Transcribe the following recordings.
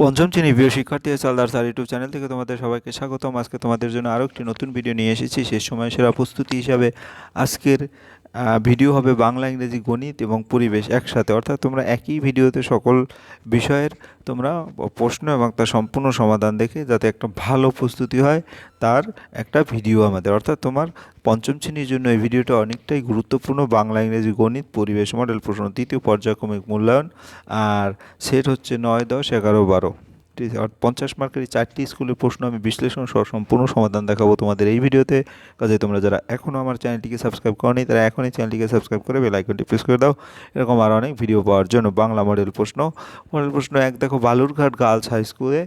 পঞ্চম শ্রেণী প্রিয় শিক্ষার্থী সালদার স্যার ইউটিউব চ্যানেল থেকে তোমাদের সবাইকে স্বাগতম আজকে তোমাদের জন্য আরও একটি নতুন ভিডিও নিয়ে এসেছি সে সময় সেরা প্রস্তুতি হিসাবে আজকের ভিডিও হবে বাংলা ইংরেজি গণিত এবং পরিবেশ একসাথে অর্থাৎ তোমরা একই ভিডিওতে সকল বিষয়ের তোমরা প্রশ্ন এবং তার সম্পূর্ণ সমাধান দেখে যাতে একটা ভালো প্রস্তুতি হয় তার একটা ভিডিও আমাদের অর্থাৎ তোমার পঞ্চম শ্রেণীর জন্য এই ভিডিওটা অনেকটাই গুরুত্বপূর্ণ বাংলা ইংরেজি গণিত পরিবেশ মডেল প্রশ্ন তৃতীয় পর্যায়ক্রমিক মূল্যায়ন আর সেট হচ্ছে নয় দশ এগারো বারো পঞ্চাশ মার্কের চারটি স্কুলের প্রশ্ন আমি বিশ্লেষণ সহ সম্পূর্ণ সমাধান দেখাবো তোমাদের এই ভিডিওতে কাজে তোমরা যারা এখনও আমার চ্যানেলটিকে সাবস্ক্রাইব করনি তারা এখনই চ্যানেলটিকে সাবস্ক্রাইব করে বেল আইকনটি প্রেস করে দাও এরকম আর অনেক ভিডিও পাওয়ার জন্য বাংলা মডেল প্রশ্ন মডেল প্রশ্ন এক দেখো বালুরঘাট গার্লস হাই স্কুলে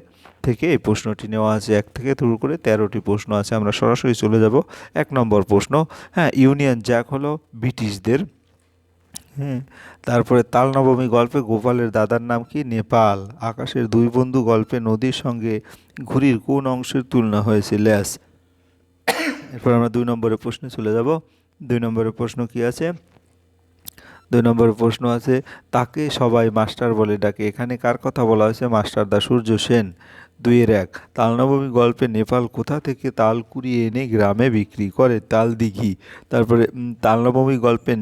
থেকে এই প্রশ্নটি নেওয়া আছে এক থেকে শুরু করে তেরোটি প্রশ্ন আছে আমরা সরাসরি চলে যাব এক নম্বর প্রশ্ন হ্যাঁ ইউনিয়ন জ্যাক হলো ব্রিটিশদের হ্যাঁ তারপরে তালনবমী গল্পে গোপালের দাদার নাম কি নেপাল আকাশের দুই বন্ধু গল্পে নদীর সঙ্গে ঘুড়ির কোন অংশের তুলনা হয়েছে ল্যাস এরপর আমরা দুই নম্বরে প্রশ্নে চলে যাব দুই নম্বরের প্রশ্ন কি আছে দুই নম্বরের প্রশ্ন আছে তাকে সবাই মাস্টার বলে ডাকে এখানে কার কথা বলা হয়েছে মাস্টার দা সূর্য সেন দুইয়ের এক তালনবমী গল্পে নেপাল কোথা থেকে তাল কুড়িয়ে এনে গ্রামে বিক্রি করে তাল দিঘি তারপরে তালনবমী গল্পে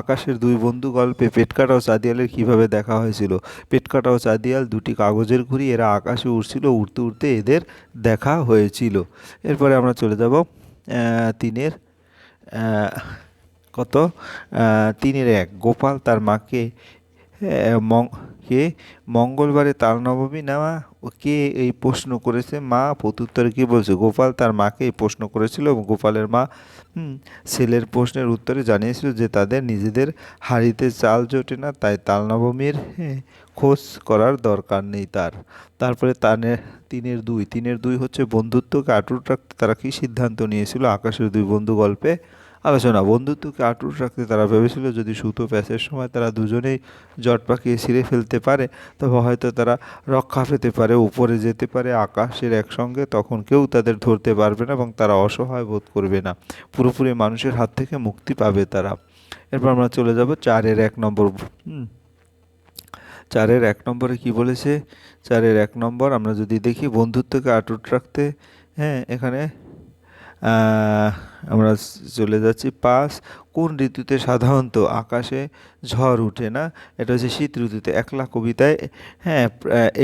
আকাশের দুই বন্ধু গল্পে পেটকাটা ও চাঁদিয়ালের কীভাবে দেখা হয়েছিল পেটকাটা ও চাঁদিয়াল দুটি কাগজের ঘুড়ি এরা আকাশে উঠছিল উড়তে উড়তে এদের দেখা হয়েছিল এরপরে আমরা চলে যাব তিনের কত তিনের এক গোপাল তার মাকে কে মঙ্গলবারে তার নবমী না কে এই প্রশ্ন করেছে মা প্রত্যুত্তরে কী বলছে গোপাল তার মাকে এই প্রশ্ন করেছিল এবং গোপালের মা ছেলের প্রশ্নের উত্তরে জানিয়েছিল যে তাদের নিজেদের হাড়িতে চাল জোটে না তাই তাল নবমীর খোঁজ করার দরকার নেই তার তারপরে তানের তিনের দুই তিনের দুই হচ্ছে বন্ধুত্বকে আটুট রাখতে তারা কী সিদ্ধান্ত নিয়েছিল আকাশের দুই বন্ধু গল্পে আলোচনা বন্ধুত্বকে আটুট রাখতে তারা ভেবেছিল যদি সুতো প্যাসের সময় তারা দুজনেই জট পাকিয়ে ছিঁড়ে ফেলতে পারে তবে হয়তো তারা রক্ষা পেতে পারে উপরে যেতে পারে আকাশের একসঙ্গে তখন কেউ তাদের ধরতে পারবে না এবং তারা অসহায় বোধ করবে না পুরোপুরি মানুষের হাত থেকে মুক্তি পাবে তারা এরপর আমরা চলে যাব চারের এক নম্বর চারের এক নম্বরে কি বলেছে চারের এক নম্বর আমরা যদি দেখি বন্ধুত্বকে আটুট রাখতে হ্যাঁ এখানে আমরা চলে যাচ্ছি পাঁচ কোন ঋতুতে সাধারণত আকাশে ঝড় উঠে না এটা হচ্ছে শীত ঋতুতে একলা কবিতায় হ্যাঁ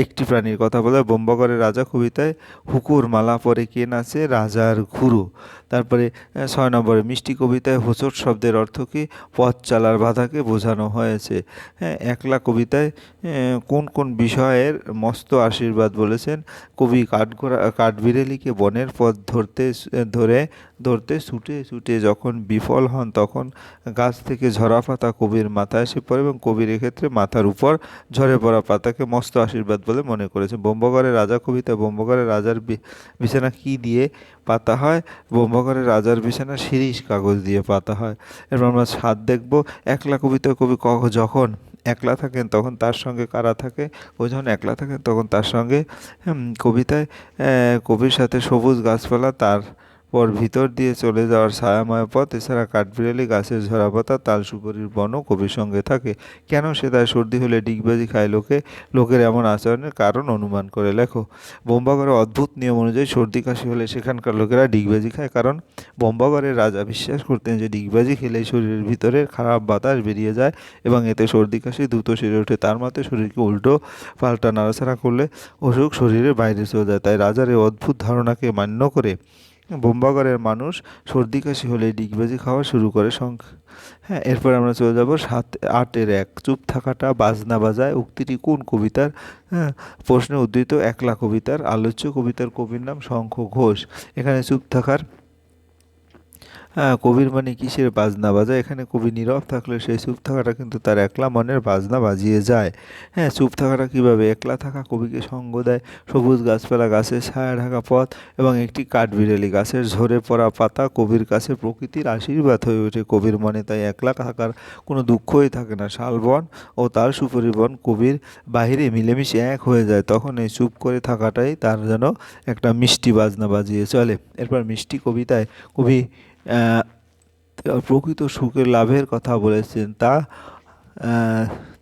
একটি প্রাণীর কথা বলে বোম্বাগড়ের রাজা কবিতায় হুকুর মালা পরে কে নাচে রাজার ঘুরু তারপরে ছয় নম্বরে মিষ্টি কবিতায় হোচট শব্দের অর্থ কী পথ চালার বাধাকে বোঝানো হয়েছে হ্যাঁ একলা কবিতায় কোন কোন বিষয়ের মস্ত আশীর্বাদ বলেছেন কবি কাঠগোড়া কাঠবিড়েলিকে বনের পথ ধরতে ধরে ধরতে ছুটে ছুটে যখন বিফল হন তখন গাছ থেকে ঝরা পাতা কবির মাথায় এসে পড়ে এবং কবির এক্ষেত্রে মাথার উপর ঝরে পড়া পাতাকে মস্ত আশীর্বাদ বলে মনে করেছে বোম্বগড়ের রাজা কবিতা বোম্বগড়ের রাজার বিছানা কি দিয়ে পাতা হয় বোম্বগড়ের রাজার বিছানা শিরিষ কাগজ দিয়ে পাতা হয় এরপর আমরা সাত দেখব একলা কবিতা কবি কখ যখন একলা থাকেন তখন তার সঙ্গে কারা থাকে ও যখন একলা থাকেন তখন তার সঙ্গে কবিতায় কবির সাথে সবুজ গাছপালা তার পর ভিতর দিয়ে চলে যাওয়ার ছায়াময় পথ এছাড়া কাঠবিড়ালি গাছের ঝরা পাতা তাল সুপারির বনও কবির সঙ্গে থাকে কেন সে তার সর্দি হলে ডিগবাজি খায় লোকে লোকের এমন আচরণের কারণ অনুমান করে লেখো বোম্বাগড়ে অদ্ভুত নিয়ম অনুযায়ী সর্দি কাশি হলে সেখানকার লোকেরা ডিগবাজি খায় কারণ বোম্বাগড়ের রাজা বিশ্বাস করতেন যে ডিগবাজি খেলে শরীরের ভিতরের খারাপ বাতাস বেরিয়ে যায় এবং এতে সর্দি কাশি দ্রুত সেরে ওঠে তার মতে শরীরকে উল্টো পাল্টা নাড়াচাড়া করলে অসুখ শরীরের বাইরে চলে যায় তাই রাজার এই অদ্ভুত ধারণাকে মান্য করে বোম্বাগড়ের মানুষ সর্দি কাশি হলে ডিগবাজি খাওয়া শুরু করে সংখ্যা হ্যাঁ এরপর আমরা চলে যাব সাত আটের এক চুপ থাকাটা বাজনা বাজায় উক্তিটি কোন কবিতার হ্যাঁ প্রশ্নে উদ্ধৃত একলা কবিতার আলোচ্য কবিতার কবির নাম শঙ্খ ঘোষ এখানে চুপ থাকার কবির মানে কিসের বাজনা বাজায় এখানে কবি নীরব থাকলে সেই চুপ থাকাটা কিন্তু তার একলা মনের বাজনা বাজিয়ে যায় হ্যাঁ চুপ থাকাটা কীভাবে একলা থাকা কবিকে সঙ্গ দেয় সবুজ গাছপালা গাছের ছায়া ঢাকা পথ এবং একটি কাঠবিড়ালি গাছের ঝরে পড়া পাতা কবির কাছে প্রকৃতির আশীর্বাদ হয়ে ওঠে কবির মনে তাই একলা থাকার কোনো দুঃখই থাকে না শালবন ও তার সুপরিবন কবির বাহিরে মিলেমিশে এক হয়ে যায় তখন এই চুপ করে থাকাটাই তার যেন একটা মিষ্টি বাজনা বাজিয়ে চলে এরপর মিষ্টি কবিতায় কবি প্রকৃত সুখের লাভের কথা বলেছেন তা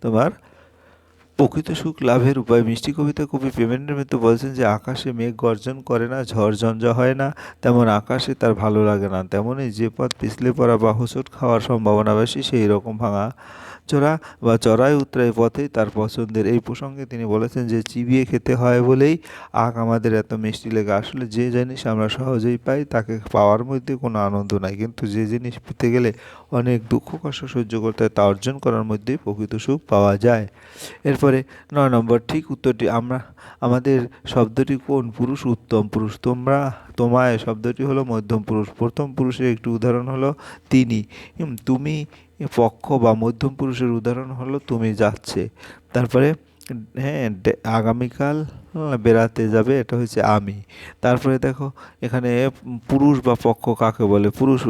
তোমার প্রকৃত সুখ লাভের উপায় মিষ্টি কবিতা কবি প্রেমেন্দ্র মিত্র বলছেন যে আকাশে মেঘ গর্জন করে না ঝড় ঝঞ্ঝা হয় না তেমন আকাশে তার ভালো লাগে না তেমনই যে পথ পিছলে পড়া বা হোঁচট খাওয়ার সম্ভাবনা বেশি সেই রকম ভাঙা চড়া বা চড়াই উত্তরায় পথে তার পছন্দের এই প্রসঙ্গে তিনি বলেছেন যে চিবিয়ে খেতে হয় বলেই আখ আমাদের এত মিষ্টি লেগে আসলে যে জিনিস আমরা সহজেই পাই তাকে পাওয়ার মধ্যে কোনো আনন্দ নাই কিন্তু যে জিনিস পেতে গেলে অনেক দুঃখ কষ্ট সহ্য করতে হয় তা অর্জন করার মধ্যেই প্রকৃত সুখ পাওয়া যায় এরপরে নয় নম্বর ঠিক উত্তরটি আমরা আমাদের শব্দটি কোন পুরুষ উত্তম পুরুষ তোমরা তোমায় শব্দটি হলো মধ্যম পুরুষ প্রথম পুরুষের একটি উদাহরণ হলো তিনি তুমি পক্ষ বা মধ্যম পুরুষের উদাহরণ হলো তুমি যাচ্ছে তারপরে হ্যাঁ আগামীকাল বেড়াতে যাবে এটা হচ্ছে আমি তারপরে দেখো এখানে পুরুষ বা পক্ষ কাকে বলে পুরুষ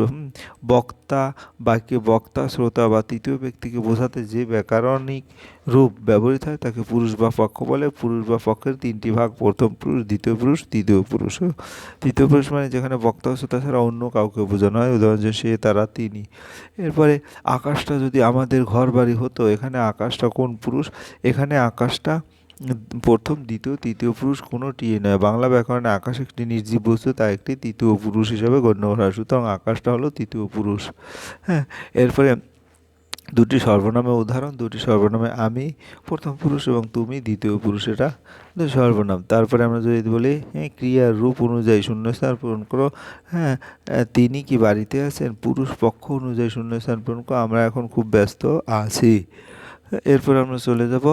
বক্তা বাক্যে বক্তা শ্রোতা বা তৃতীয় ব্যক্তিকে বোঝাতে যে ব্যাকরণিক রূপ ব্যবহৃত হয় তাকে পুরুষ বা পক্ষ বলে পুরুষ বা পক্ষের তিনটি ভাগ প্রথম পুরুষ দ্বিতীয় পুরুষ তৃতীয় পুরুষ তৃতীয় পুরুষ মানে যেখানে বক্তা শ্রোতা ছাড়া অন্য কাউকে বোঝানো হয় উদাহরণ সে তারা তিনি এরপরে আকাশটা যদি আমাদের ঘর বাড়ি হতো এখানে আকাশটা কোন পুরুষ এখানে আকাশটা প্রথম দ্বিতীয় তৃতীয় পুরুষ কোনোটি নয় বাংলা ব্যাকরণে আকাশ একটি নির্জীব বস্তু তা একটি তৃতীয় পুরুষ হিসাবে গণ্য করা হয় সুতরাং আকাশটা হলো তৃতীয় পুরুষ হ্যাঁ এরপরে দুটি সর্বনামে উদাহরণ দুটি সর্বনামে আমি প্রথম পুরুষ এবং তুমি দ্বিতীয় পুরুষ এটা সর্বনাম তারপরে আমরা যদি বলি হ্যাঁ ক্রিয়ার রূপ অনুযায়ী শূন্যস্থান পূরণ করো হ্যাঁ তিনি কি বাড়িতে আছেন পুরুষ পক্ষ অনুযায়ী শূন্যস্থান পূরণ করো আমরা এখন খুব ব্যস্ত আছি এরপর আমরা চলে যাব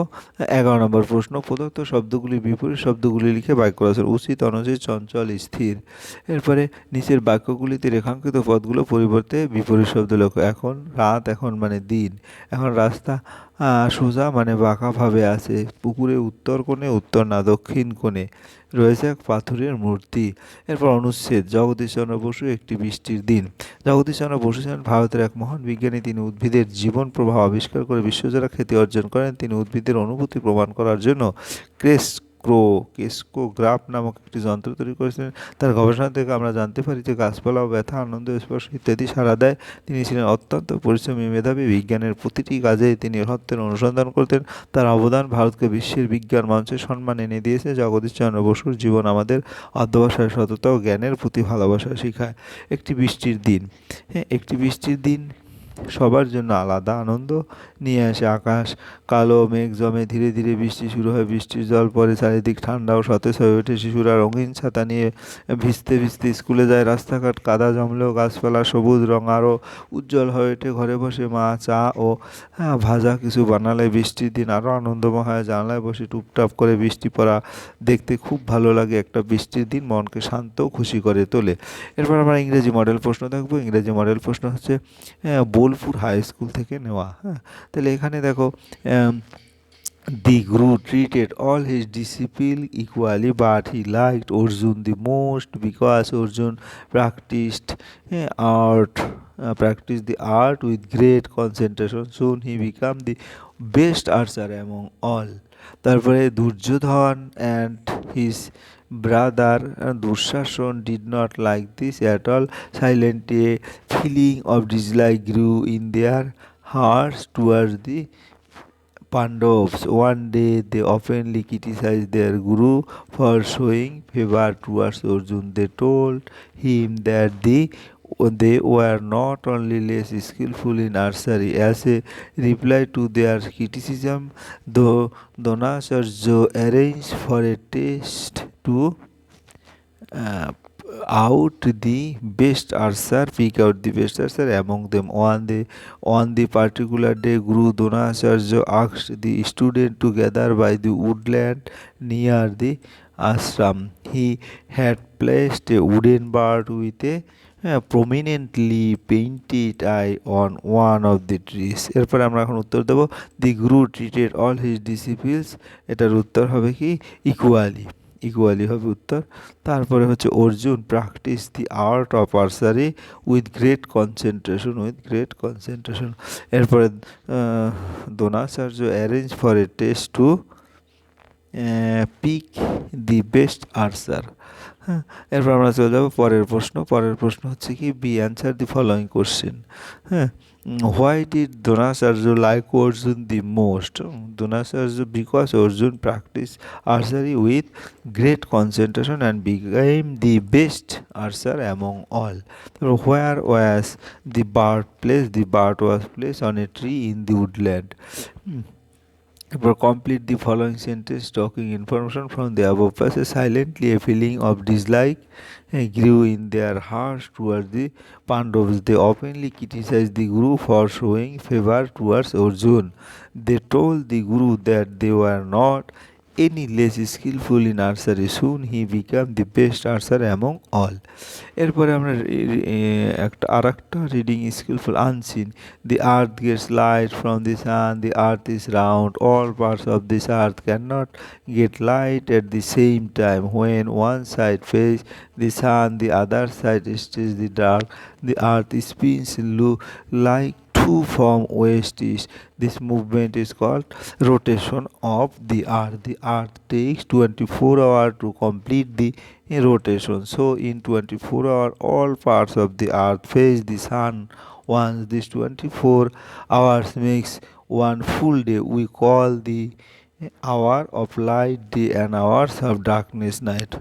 এগারো নম্বর প্রশ্ন প্রদত্ত শব্দগুলি বিপরীত শব্দগুলি লিখে বাক্য রচনা উচিত অনুচিত চঞ্চল স্থির এরপরে নিচের বাক্যগুলিতে রেখাঙ্কিত পদগুলো পরিবর্তে বিপরীত শব্দ লক্ষ্য এখন রাত এখন মানে দিন এখন রাস্তা সোজা মানে বাঁকাভাবে আছে পুকুরে উত্তর কোণে উত্তর না দক্ষিণ কোণে রয়েছে এক পাথরের মূর্তি এরপর অনুচ্ছেদ জগদীশচন্দ্র বসু একটি বৃষ্টির দিন জগদীশচন্দ্র বসু ছিলেন ভারতের এক মহান বিজ্ঞানী তিনি উদ্ভিদের জীবন প্রবাহ আবিষ্কার করে বিশ্বজোড়া খ্যাতি অর্জন করেন তিনি উদ্ভিদের অনুভূতি প্রমাণ করার জন্য ক্রেস্ট ক্রো গ্রাফ নামক একটি যন্ত্র তৈরি করেছিলেন তার গবেষণা থেকে আমরা জানতে পারি যে গাছপালা ও ব্যথা আনন্দ স্পর্শ ইত্যাদি সাড়া দেয় তিনি ছিলেন অত্যন্ত পরিশ্রমী মেধাবী বিজ্ঞানের প্রতিটি কাজে তিনি সত্যের অনুসন্ধান করতেন তার অবদান ভারতকে বিশ্বের বিজ্ঞান মঞ্চে সম্মান এনে দিয়েছে জগদীশচন্দ্র বসুর জীবন আমাদের অধ্যবসায় সততা ও জ্ঞানের প্রতি ভালোবাসা শেখায় একটি বৃষ্টির দিন হ্যাঁ একটি বৃষ্টির দিন সবার জন্য আলাদা আনন্দ নিয়ে আসে আকাশ কালো মেঘ জমে ধীরে ধীরে বৃষ্টি শুরু হয় বৃষ্টির জল পরে চারিদিক ঠান্ডা ও সতেজ হয়ে ওঠে শিশুরা রঙিন ছাতা নিয়ে ভিজতে ভিজতে স্কুলে যায় রাস্তাঘাট কাদা জমলেও গাছপালা সবুজ রঙ আরও উজ্জ্বল হয়ে ওঠে ঘরে বসে মা চা ও হ্যাঁ, ভাজা কিছু বানালে বৃষ্টির দিন আরও আনন্দময় হয় জানলায় বসে টুপটাপ করে বৃষ্টি পড়া দেখতে খুব ভালো লাগে একটা বৃষ্টির দিন মনকে শান্ত খুশি করে তোলে এরপর আমরা ইংরেজি মডেল প্রশ্ন দেখবো ইংরেজি মডেল প্রশ্ন হচ্ছে হ্যাঁ বোলপুর হাই স্কুল থেকে নেওয়া হ্যাঁ তাহলে এখানে দেখো the guru treated all his discipline equally but he like Arjun the most because Arjun practised হ্যাঁ art practice the art with great concentration soon he became the best archer among all Tarpore Duryodhan and his brother Durshasan did not like this at all. Silently, a feeling of dislike grew in their hearts towards the Pandavas. One day they openly criticized their Guru for showing favor towards Arjuna. They told him that the they were not only less skillful in archery as a reply to their criticism, though Donacharjo arranged for a test to uh, out the best archer, pick out the best archer among them. On the on the particular day, Guru Donacharjo asked the student to gather by the woodland near the ashram. He had placed a wooden bar with a prominently painted eye on one of the trees এরপরে আমরা এখন উত্তর দেবো the guru treated all his disciples এটার উত্তর হবে কি equally equally হবে উত্তর তারপরে হচ্ছে Arjun practice the art of archery with great concentration with great concentration এরপরে Dronacharya arrange for a test to pick the best archer হ্যাঁ এরপর আমরা চলে যাবো পরের প্রশ্ন পরের প্রশ্ন হচ্ছে কি be answer the following question হ্যাঁ why did Dronacharya like Arjun the most Dronacharya because Arjun practise archery with great concentration and became the best archer among all তারপর where was the bird place the bird was place on a tree in the woodland For complete the following sentence talking information from the above passage. Silently, a feeling of dislike grew in their hearts towards the Pandavas. They openly criticized the Guru for showing favor towards Arjuna. They told the Guru that they were not any less skillful in archery soon he became the best archer among all এরপরে আমরা একটা আর একটা reading skilful unseen the earth gets light from the sun the earth is round all parts of this earth can not get light at the same time when one side face the sun the other side stays the dark the earth spins লু like to from west east this movement is called rotation of the earth the earth takes 24 hours to complete the rotation so in 24 hours, all parts of the earth face the sun once this 24 hours makes one full day we call the hour of light day and hours of darkness night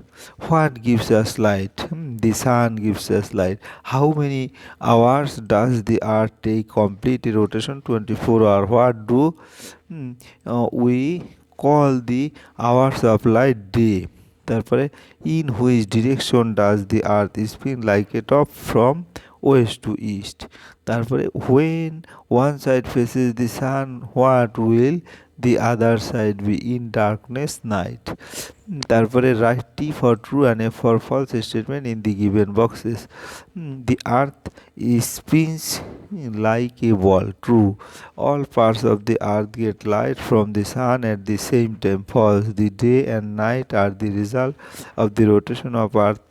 what gives us light the sun gives us light how many hours does the earth take complete rotation 24 hours what do uh, we call the hours of light day তারপরে in which direction does the earth spin like a top from west to east তারপরে when one side faces the sun what will the other side be in darkness night তারপরে right T for true and A for false statement in the given boxes the earth spins like a ball true all parts of the earth get light from the sun at the same time false the day and night R the result of the rotation of earth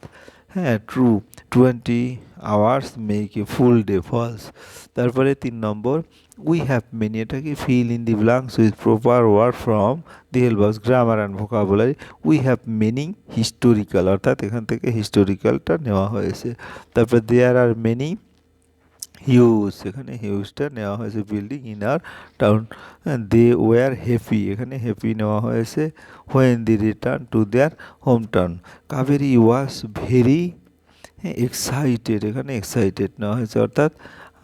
হ্যাঁ true twenty hours make a full day false তারপরে তিন নম্বর we have many okay, fill in the blanks with proper word from the helpers grammar and vocabulary we have many historical অর্থাৎ এখান থেকে historicalটা নেওয়া হয়েছে তারপর there are many huge এখানে হিউজটা নেওয়া হয়েছে building in our town they were happy এখানে হ্যাপি নেওয়া হয়েছে when they return to their hometown Kaveri was very excited এখানে এক্সাইটেড নেওয়া হয়েছে অর্থাৎ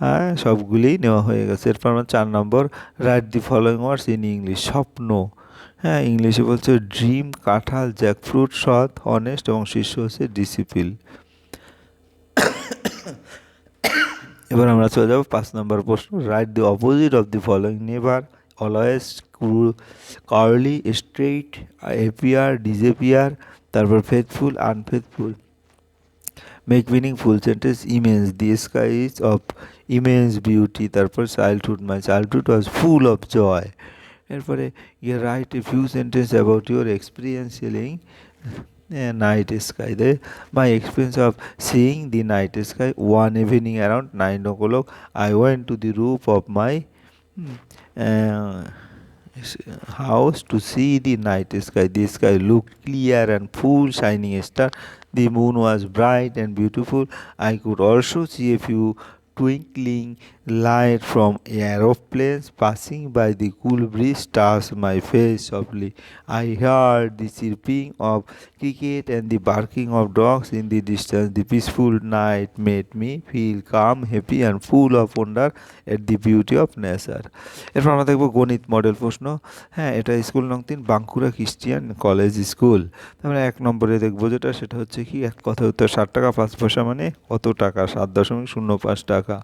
হ্যাঁ সবগুলিই নেওয়া হয়ে গেছে এরপর আমার চার নম্বর write the following words in English স্বপ্ন হ্যাঁ ইংলিশে বলছে ড্রিম কাঁঠাল জ্যাকফ্রুট সৎ অনেস্ট এবং শীর্ষ হচ্ছে ডিসিপ্লিন এবার আমরা চলে যাবো পাঁচ নম্বর প্রশ্ন write the opposite of the following never always curly straight appear disappear তারপর faithful unfaithful make meaningful sentence image the sky is of immense beauty. Therefore, childhood, my childhood was full of joy. Therefore, you write a few sentences about your experience healing. Uh, night sky. my experience of seeing the night sky one evening around 9 o'clock, I went to the roof of my hmm, uh, house to see the night sky. The sky looked clear and full, shining star. The moon was bright and beautiful. I could also see a few twinkling light from aeroplanes passing by the cool breeze touched my face softly. I heard the chirping of Cricket and the barking of dogs in the distance, the peaceful night made me feel calm, happy and full of wonder at the beauty of nature. এরপর আমরা দেখবো গণিত model প্রশ্ন হ্যাঁ এটা school নং তিন Bankura Christian college school আমরা এক নম্বরে দেখবো যেটা সেটা হচ্ছে কি এক কথা উত্তর ষাট টাকা পাঁচ পয়সা মানে কত টাকা সাত দশমিক শূন্য পাঁচ টাকা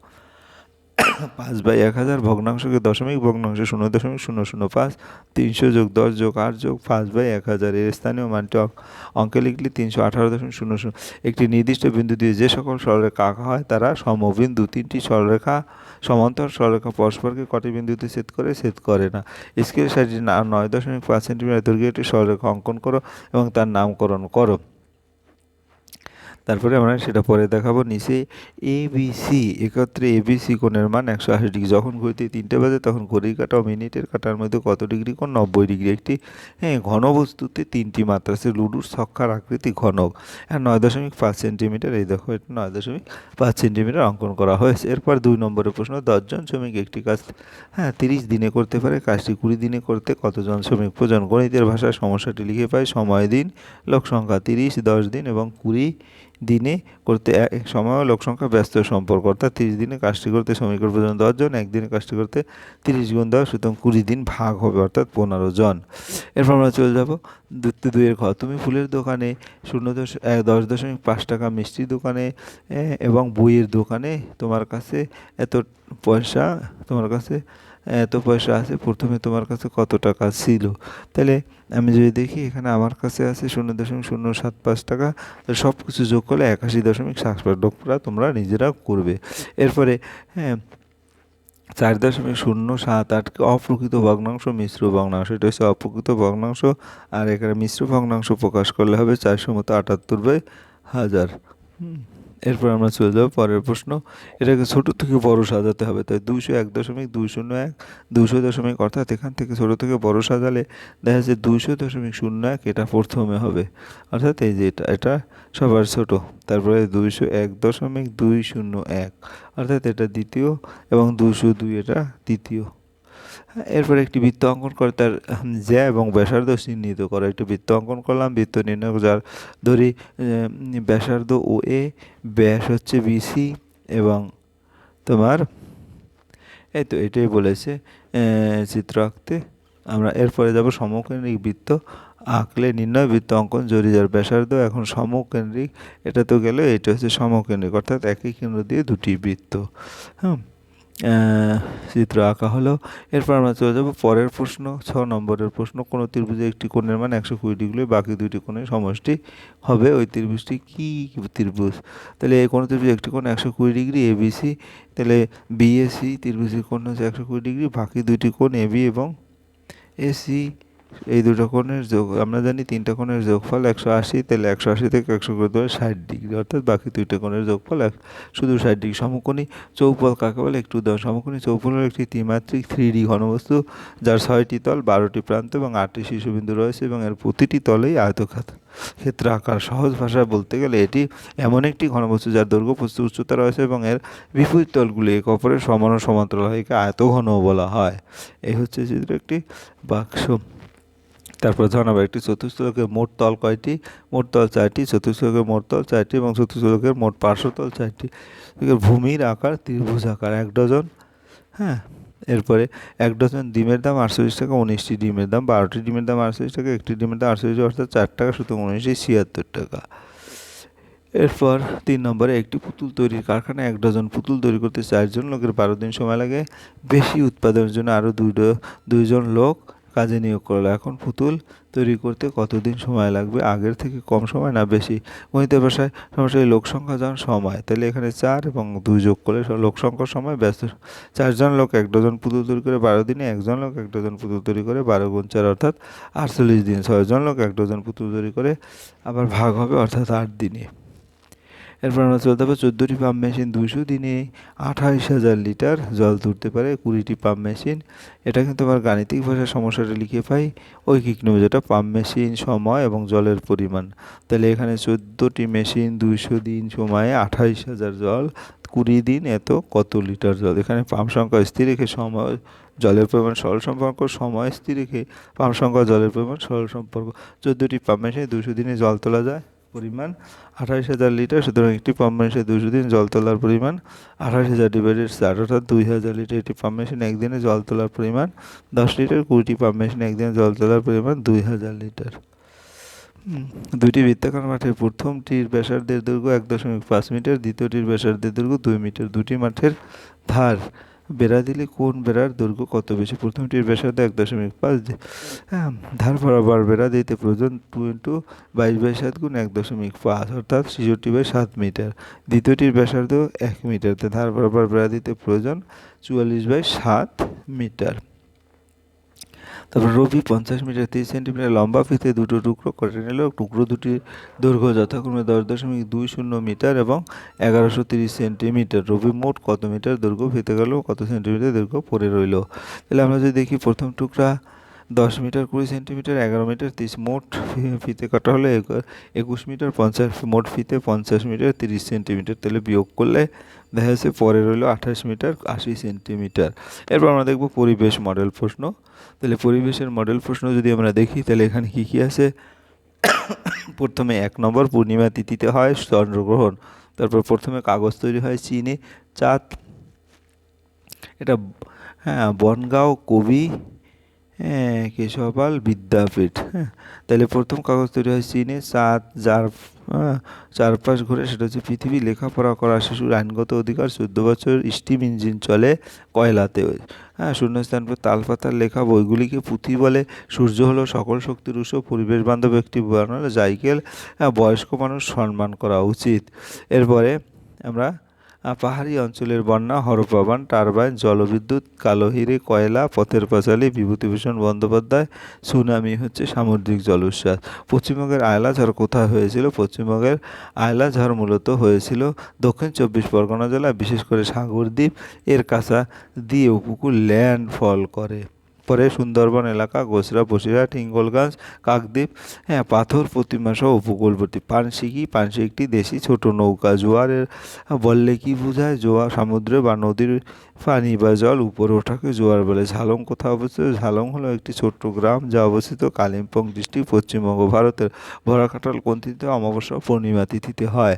পাঁচ বাই এক হাজার ভগ্নাংশকে দশমিক ভগ্নাংশ শূন্য দশমিক শূন্য শূন্য পাঁচ তিনশো যোগ দশ যোগ আট যোগ পাঁচ বাই এক হাজার এর স্থানীয় মানটি অঙ্কে লিখলে তিনশো আঠারো দশমিক শূন্য শূন্য একটি নির্দিষ্ট বিন্দু দিয়ে যে সকল সরলরেখা আঁকা হয় তারা সমবিন্দু তিনটি সরলরেখা সমান্তর সরলরেখা পরস্পরকে কটি বিন্দুতে সেদ করে সেদ করে না স্কেল সাইজ নয় দশমিক পাঁচ সেন্টিমিটার দৈর্ঘ্য একটি সরলরেখা অঙ্কন করো এবং তার নামকরণ করো তারপরে আমরা সেটা পরে দেখাবো নিচে এ বি সি একত্রে এ বি সি কোণের মান একশো আশি ডিগ্রি যখন ঘড়িতে তিনটে বাজে তখন ঘড়ির কাটা ও মিনিটের কাটার মধ্যে কত ডিগ্রি কোন নব্বই ডিগ্রি একটি হ্যাঁ ঘনবস্তুতে তিনটি মাত্রা সে লুডুর সক্ষার আকৃতি ঘনক হ্যাঁ নয় দশমিক পাঁচ সেন্টিমিটার এই দেখো এটা নয় দশমিক পাঁচ সেন্টিমিটার অঙ্কন করা হয়েছে এরপর দুই নম্বরের প্রশ্ন দশজন শ্রমিক একটি কাজ হ্যাঁ তিরিশ দিনে করতে পারে কাজটি কুড়ি দিনে করতে কতজন শ্রমিক প্রয়োজন গণিতের ভাষায় সমস্যাটি লিখে পায় সময় দিন লোক সংখ্যা তিরিশ দশ দিন এবং কুড়ি দিনে করতে এক সময় লোক সংখ্যা ব্যস্ত সম্পর্ক অর্থাৎ তিরিশ দিনে কাজটি করতে শ্রমিকের প্রয়োজন দশজন একদিনে কাজটি করতে তিরিশ গুণ দশ সুতরাং কুড়ি দিন ভাগ হবে অর্থাৎ পনেরো জন এরপর আমরা চলে যাবো দুটি দুইয়ের ঘর তুমি ফুলের দোকানে শূন্য দশ দশ দশমিক পাঁচ টাকা মিষ্টির দোকানে এবং বইয়ের দোকানে তোমার কাছে এত পয়সা তোমার কাছে এত পয়সা আছে প্রথমে তোমার কাছে কত টাকা ছিল তাহলে আমি যদি দেখি এখানে আমার কাছে আছে শূন্য দশমিক শূন্য সাত পাঁচ টাকা সব কিছু যোগ করলে একাশি দশমিক সাত পাঁচ টাকা তোমরা নিজেরা করবে এরপরে হ্যাঁ চার দশমিক শূন্য সাত আটকে অপ্রকৃত ভগ্নাংশ মিশ্র ভগ্নাংশ এটা হচ্ছে অপ্রকৃত ভগ্নাংশ আর এখানে মিশ্র ভগ্নাংশ প্রকাশ করলে হবে চারশো মতো আটাত্তর বাই হাজার হুম এরপর আমরা চলে যাবো পরের প্রশ্ন এটাকে ছোট থেকে বড় সাজাতে হবে তাই দুশো এক দশমিক দুই শূন্য এক দুশো দশমিক অর্থাৎ এখান থেকে ছোট থেকে বড় সাজালে দেখা যাচ্ছে দুশো দশমিক শূন্য এক এটা প্রথমে হবে অর্থাৎ এই যে এটা এটা সবার ছোট তারপরে দুইশো এক দশমিক দুই শূন্য এক অর্থাৎ এটা দ্বিতীয় এবং দুশো দুই এটা তৃতীয় এরপর একটি বৃত্ত অঙ্কন করে তার জ্যা এবং ব্যাসার্ধ চিহ্নিত করা একটি বৃত্ত অঙ্কন করলাম বৃত্ত নির্ণয় যার ধরি ব্যাসার্ধ ও এ ব্যাস হচ্ছে বিসি এবং তোমার এই তো এটাই বলেছে চিত্র আঁকতে আমরা এরপরে যাব সমকেন্দ্রিক বৃত্ত আঁকলে নির্ণয় বৃত্ত অঙ্কন যার ব্যাসার্ধ এখন সমকেন্দ্রিক এটা তো গেলে এটা হচ্ছে সমকেন্দ্রিক অর্থাৎ একই কেন্দ্র দিয়ে দুটি বৃত্ত হ্যাঁ চিত্র আঁকা হলো এরপর আমরা চলে যাবো পরের প্রশ্ন ছ নম্বরের প্রশ্ন কোনো ত্রিভুজে একটি কোণের মান একশো কুড়ি ডিগ্রি বাকি দুইটি কোণের সমষ্টি হবে ওই ত্রিভুজটি কী ত্রিভুজ তাহলে এই কোনো ত্রিভুজ একটি কোণ একশো কুড়ি ডিগ্রি এবিসি তাহলে বিএসি ত্রিভুজের কোণ হচ্ছে একশো কুড়ি ডিগ্রি বাকি দুইটি কোণ এবি এবং এসি এই দুটো কোণের যোগ আমরা জানি তিনটা কোণের যোগফল একশো আশি তাহলে একশো আশি থেকে একশো করতে হবে ষাট ডিগ্রি অর্থাৎ বাকি দুইটা কোণের যোগফল এক শুধু ষাট ডিগ্রি সমকোণী চৌপল কাকে বলে একটু দল সমকোণী চৌপল হল একটি ত্রিমাত্রিক থ্রি ডি ঘনবস্তু যার ছয়টি তল বারোটি প্রান্ত এবং আটটি শিশুবিন্দু রয়েছে এবং এর প্রতিটি তলেই আয়তখাত ক্ষেত্র আকার সহজ ভাষায় বলতে গেলে এটি এমন একটি ঘনবস্তু যার দৈর্ঘ্য প্রস্থ উচ্চতা রয়েছে এবং এর বিপরীত তলগুলি এক অপরের সমান সমান্তরাল হয় একে আয়ত ঘন বলা হয় এই হচ্ছে চিত্র একটি বাক্স তারপর ধনাব একটি চতুর্থ মোট তল কয়টি মোট তল চারটি চতুর্থ মোট তল চারটি এবং চতুর্থ মোট পার্শ্বতল চারটি ভূমির আকার ত্রিভুজ আকার এক ডজন হ্যাঁ এরপরে এক ডজন ডিমের দাম আটচল্লিশ টাকা উনিশটি ডিমের দাম বারোটি ডিমের দাম আটচল্লিশ টাকা একটি ডিমের দাম আটচল্লিশ অর্থাৎ চার টাকা সুতরাং উনিশটি ছিয়াত্তর টাকা এরপর তিন নম্বরে একটি পুতুল তৈরির কারখানায় এক ডজন পুতুল তৈরি করতে চারজন লোকের বারো দিন সময় লাগে বেশি উৎপাদনের জন্য আরও দুই দুইজন লোক কাজে নিয়োগ করলো এখন পুতুল তৈরি করতে কতদিন সময় লাগবে আগের থেকে কম সময় না বেশি গণিতের ভাষায় সমস্যা লোক সংখ্যা যখন সময় তাহলে এখানে চার এবং দুই যোগ করলে লোক সংখ্যার সময় ব্যস্ত চারজন লোক এক ডজন পুতুল তৈরি করে বারো দিনে একজন লোক এক ডজন পুতুল তৈরি করে বারো গুণ চার অর্থাৎ আটচল্লিশ দিন ছয়জন লোক এক ডজন পুতুল তৈরি করে আবার ভাগ হবে অর্থাৎ আট দিনে এরপর আমরা চলতে হবে চোদ্দোটি পাম্প মেশিন দুশো দিনে আঠাইশ হাজার লিটার জল তুলতে পারে কুড়িটি পাম্প মেশিন এটা কিন্তু আমার গাণিতিক ভাষার সমস্যাটা লিখে পাই ওই নেবে যেটা পাম্প মেশিন সময় এবং জলের পরিমাণ তাহলে এখানে চোদ্দোটি মেশিন দুশো দিন সময়ে আঠাইশ হাজার জল কুড়ি দিন এত কত লিটার জল এখানে পাম্প সংখ্যা স্থির রেখে সময় জলের পরিমাণ সরল সম্পর্ক সময় স্থির রেখে পাম্প সংখ্যা জলের পরিমাণ সরল সম্পর্ক চোদ্দোটি পাম্প মেশিনে দুশো দিনে জল তোলা যায় পরিমাণ আঠাশ হাজার লিটার সুতরাং একটি পাম্প মেশিনে দুশো দিন জল তোলার পরিমাণ আঠাশ হাজার ডিভাইডেড চার অর্থাৎ দুই হাজার লিটার একটি পাম্প মেশিনে একদিনে জল তোলার পরিমাণ দশ লিটার কুড়িটি পাম্প মেশিনে একদিনে জল তোলার পরিমাণ দুই হাজার লিটার দুইটি বৃত্তাকার মাঠের প্রথমটির ব্যাসার্ধের দৈর্ঘ্য এক দশমিক পাঁচ মিটার দ্বিতীয়টির ব্যাসার্ধের দৈর্ঘ্য দুই মিটার দুটি মাঠের ধার বেড়া দিলে কোন বেড়ার দৈর্ঘ্য কত বেশি প্রথমটির ব্যাসার্ধ এক দশমিক পাঁচ হ্যাঁ ধার বরাবর বেড়া দিতে প্রয়োজন টু ইন্টু বাইশ বাই সাত গুণ এক দশমিক পাঁচ অর্থাৎ ছিষট্টি বাই সাত মিটার দ্বিতীয়টির ব্যাসার্ধ এক মিটার ধার বরাবর বেড়া দিতে প্রয়োজন চুয়াল্লিশ বাই সাত মিটার তারপর রবি পঞ্চাশ মিটার তিরিশ সেন্টিমিটার লম্বা ফিতে দুটো টুকরো করে নিল টুকরো দুটির দৈর্ঘ্য যথাক্রমে দশ দশমিক দুই শূন্য মিটার এবং এগারোশো তিরিশ সেন্টিমিটার রবি মোট কত মিটার দৈর্ঘ্য ফিতে গেল কত সেন্টিমিটার দৈর্ঘ্য পড়ে রইল তাহলে আমরা যদি দেখি প্রথম টুকরা দশ মিটার কুড়ি সেন্টিমিটার এগারো মিটার তিরিশ মোট ফিতে কাটা হলে একুশ মিটার পঞ্চাশ মোট ফিতে পঞ্চাশ মিটার তিরিশ সেন্টিমিটার তাহলে বিয়োগ করলে দেখা যাচ্ছে পরে রইল আঠাশ মিটার আশি সেন্টিমিটার এরপর আমরা দেখব পরিবেশ মডেল প্রশ্ন তাহলে পরিবেশের মডেল প্রশ্ন যদি আমরা দেখি তাহলে এখানে কী কী আছে প্রথমে এক নম্বর পূর্ণিমা তিথিতে হয় চন্দ্রগ্রহণ তারপর প্রথমে কাগজ তৈরি হয় চীনে চাঁদ এটা হ্যাঁ বনগাঁও কবি হ্যাঁ কেশবপাল বিদ্যাপীঠ হ্যাঁ তাহলে প্রথম কাগজ তৈরি হয় চীনে চাঁদ যার হ্যাঁ, চারপাশ ঘুরে সেটা হচ্ছে পৃথিবী লেখাপড়া করা শিশুর আইনগত অধিকার চোদ্দ বছর স্টিম ইঞ্জিন চলে কয়লাতে হ্যাঁ শূন্যস্থান পর তালপাতার লেখা বইগুলিকে পুঁথি বলে সূর্য হলো সকল শক্তির উৎস পরিবেশ বান্ধব একটি বর্ণনা সাইকেল হ্যাঁ, বয়স্ক মানুষ সম্মান করা উচিত এরপরে আমরা পাহাড়ি অঞ্চলের বন্যা হরপ্রবান টারবাইন জলবিদ্যুৎ কালোহিরে কয়লা পথের পাঁচালী বিভূতিভূষণ বন্দ্যোপাধ্যায় সুনামি হচ্ছে সামুদ্রিক জলোচ্ছ্বাস পশ্চিমবঙ্গের আয়লা ঝড় কোথায় হয়েছিল পশ্চিমবঙ্গের আয়লা ঝড় মূলত হয়েছিল দক্ষিণ চব্বিশ পরগনা জেলা বিশেষ করে সাগরদ্বীপ এর কাছা দিয়ে উপকূল ল্যান্ডফল করে পরে সুন্দরবন এলাকা গোসরা বসিরহাট হিঙ্গলগঞ্জ কাকদ্বীপ হ্যাঁ পাথর প্রতিমাসহ উপকূলবর্তী পানশিকি পানশি একটি দেশি ছোট নৌকা জোয়ারের বললে কি বোঝায় জোয়ার সমুদ্রে বা নদীর পানি বা জল উপরে ওঠাকে জোয়ার বলে ঝালং কোথাও অবস্থিত ঝালং হলো একটি ছোট্ট গ্রাম যা অবস্থিত কালিম্পং ডিস্ট্রিক্ট পশ্চিমবঙ্গ ভারতের ভরাকাটাল কন্তিতে অমাবস্যা পূর্ণিমা তিথিতে হয়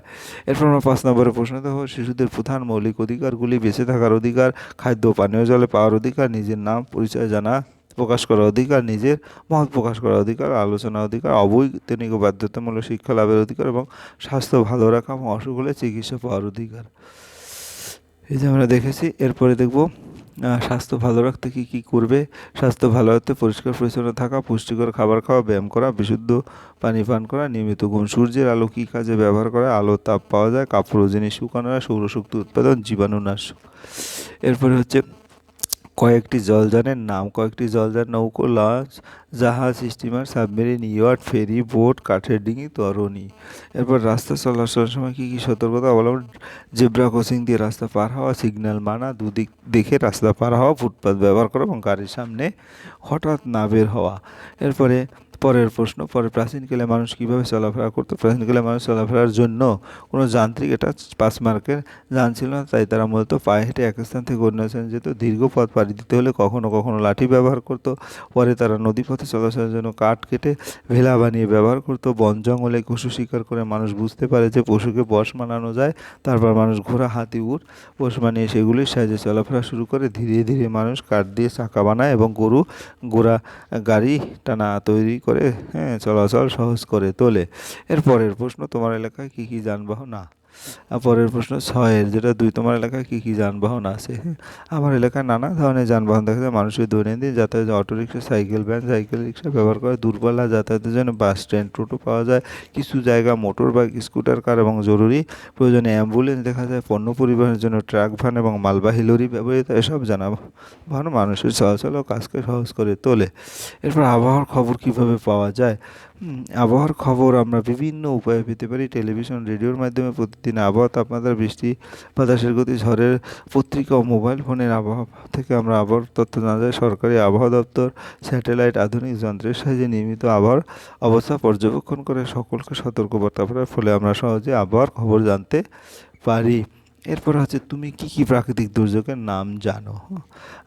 এরপর আমরা পাঁচ নম্বরের প্রশ্ন দেখো শিশুদের প্রধান মৌলিক অধিকারগুলি বেঁচে থাকার অধিকার খাদ্য পানীয় জলে পাওয়ার অধিকার নিজের নাম পরিচয় জানা প্রকাশ করার অধিকার নিজের মত প্রকাশ করার অধিকার আলোচনা অধিকার অবৈতনিক ও বাধ্যতামূলক শিক্ষা লাভের অধিকার এবং স্বাস্থ্য ভালো রাখা এবং অসুখ হলে চিকিৎসা পাওয়ার অধিকার এই যে আমরা দেখেছি এরপরে দেখব স্বাস্থ্য ভালো রাখতে কী কী করবে স্বাস্থ্য ভালো রাখতে পরিষ্কার পরিচ্ছন্ন থাকা পুষ্টিকর খাবার খাওয়া ব্যায়াম করা বিশুদ্ধ পানি পান করা নিয়মিত ঘুম সূর্যের আলো কী কাজে ব্যবহার করা আলো তাপ পাওয়া যায় কাপড় জিনিস শুকানো সৌরশক্তি উৎপাদন জীবাণুনাশক এরপরে হচ্ছে কয়েকটি জলযানের নাম কয়েকটি জলযান নৌকো লঞ্চ জাহাজ steamer submarine yard ferry boat কাঠের ডিঙি তরণী এরপর রাস্তা চলাচলের সময় কী কী সতর্কতা অবলম্বন জেব্রা ক্রসিং দিয়ে রাস্তা পার হওয়া সিগন্যাল মানা দুদিক দেখে রাস্তা পার হওয়া ফুটপাথ ব্যবহার করা এবং গাড়ির সামনে হঠাৎ না বের হওয়া এরপরে পরের প্রশ্ন পরে প্রাচীনকালে মানুষ কীভাবে চলাফেরা করতো প্রাচীনকালে মানুষ চলাফেরার জন্য কোনো যান্ত্রিক এটা পাঁচ মার্কের যান ছিল না তাই তারা মূলত পায়ে হেঁটে এক স্থান থেকে অন্য স্থানে যেত দীর্ঘ পথ পাড়ি দিতে হলে কখনো কখনও লাঠি ব্যবহার করতো পরে তারা নদীপথে চলাচলের জন্য কাঠ কেটে ভেলা বানিয়ে ব্যবহার করতো বন জঙ্গলে পশু শিকার করে মানুষ বুঝতে পারে যে পশুকে বশ মানানো যায় তারপর মানুষ ঘোড়া হাতি উড় বস মানিয়ে সেগুলির সাহায্যে চলাফেরা শুরু করে ধীরে ধীরে মানুষ কাঠ দিয়ে চাকা বানায় এবং গরু গোড়া গাড়ি টানা তৈরি করে করে হ্যাঁ চলাচল সহজ করে তোলে এরপরের প্রশ্ন তোমার এলাকায় কী কী যানবাহন না পরের প্রশ্ন ছয়ের যেটা দুই তোমার এলাকায় কী কী যানবাহন আছে আমার এলাকায় নানা ধরনের যানবাহন দেখা যায় মানুষের দৈনন্দিন যাতায়াত autorickshaw cycle van cycle rickshaw ব্যবহার করে দূরপাল্লা যাতায়াতের জন্য বাস ট্রেন টোটো পাওয়া যায় কিছু জায়গা মোটর বাইক স্কুটার কার এবং জরুরি প্রয়োজনে অ্যাম্বুলেন্স দেখা যায় পণ্য পরিবহনের জন্য ট্রাক ভ্যান এবং মালবাহী লরি ব্যবহৃত এসব যানবাহন মানুষের চলাচল ও কাজকে সহজ করে তোলে এরপর আবহাওয়ার খবর কিভাবে পাওয়া যায় আবহাওয়ার খবর আমরা বিভিন্ন উপায়ে পেতে পারি টেলিভিশন রেডিওর মাধ্যমে প্রতি দিন আবহাওয়া তাপমাত্রা বৃষ্টি বাতাসের গতি ঝড়ের পত্রিকা ও মোবাইল ফোনের আবহাওয়া থেকে আমরা আবহাওয়ার তথ্য জানা যায় সরকারি আবহাওয়া দপ্তর স্যাটেলাইট আধুনিক যন্ত্রের সাহায্যে নিয়মিত আবহাওয়ার অবস্থা পর্যবেক্ষণ করে সকলকে সতর্কবার্তা করার ফলে আমরা সহজে আবহাওয়ার খবর জানতে পারি এরপর হচ্ছে তুমি কি কি প্রাকৃতিক দুর্যোগের নাম জানো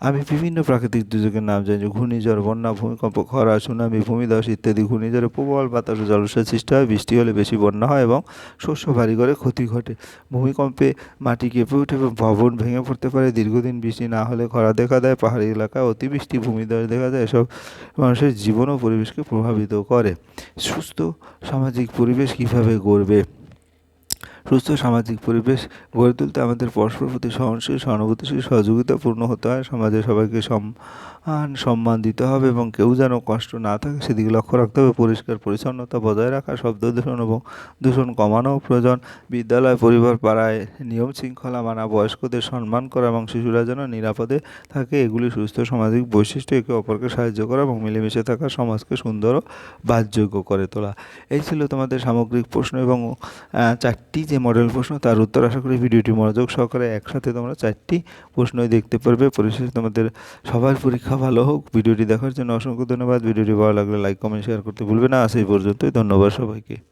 আমি বিভিন্ন প্রাকৃতিক দুর্যোগের নাম জানি ঘূর্ণিঝড় বন্যা ভূমিকম্প খরা সুনামি ভূমিধস ইত্যাদি ঘূর্ণিঝড়ে প্রবল বাতাস জলসেচ সৃষ্টি হয় বৃষ্টি হলে বেশি বন্যা হয় এবং শস্য ভারী করে ক্ষতি ঘটে ভূমিকম্পে মাটি কেঁপে উঠে ভবন ভেঙে পড়তে পারে দীর্ঘদিন বৃষ্টি না হলে খরা দেখা দেয় পাহাড়ি এলাকায় অতিবৃষ্টি ভূমিধস দেখা যায় এসব মানুষের জীবন ও পরিবেশকে প্রভাবিত করে সুস্থ সামাজিক পরিবেশ কীভাবে গড়বে সুস্থ সামাজিক পরিবেশ গড়ে তুলতে আমাদের পরস্পর প্রতি সহনশীল সহানুভূতিশীল সহযোগিতাপূর্ণ হতে হয় সমাজে সবাইকে সম্মান সম্মান দিতে হবে এবং কেউ যেন কষ্ট না থাকে সেদিকে লক্ষ্য রাখতে হবে পরিষ্কার পরিচ্ছন্নতা বজায় রাখা শব্দ দূষণ এবং দূষণ কমানো প্রয়োজন বিদ্যালয় পরিবার পাড়ায় নিয়ম শৃঙ্খলা মানা বয়স্কদের সম্মান করা এবং শিশুরা যেন নিরাপদে থাকে এগুলি সুস্থ সামাজিক বৈশিষ্ট্য একে অপরকে সাহায্য করা এবং মিলেমিশে থাকা সমাজকে সুন্দর ও বাসযোগ্য করে তোলা এই ছিল তোমাদের সামগ্রিক প্রশ্ন এবং চারটি যে যে মডেল প্রশ্ন তার উত্তর আশা করি ভিডিওটি মনোযোগ সহকারে একসাথে তোমরা চারটি প্রশ্নই দেখতে পারবে পরিশেষে তোমাদের সবার পরীক্ষা ভালো হোক ভিডিওটি দেখার জন্য অসংখ্য ধন্যবাদ ভিডিওটি ভালো লাগলে লাইক কমেন্ট শেয়ার করতে ভুলবে না আজ এই পর্যন্তই ধন্যবাদ সবাইকে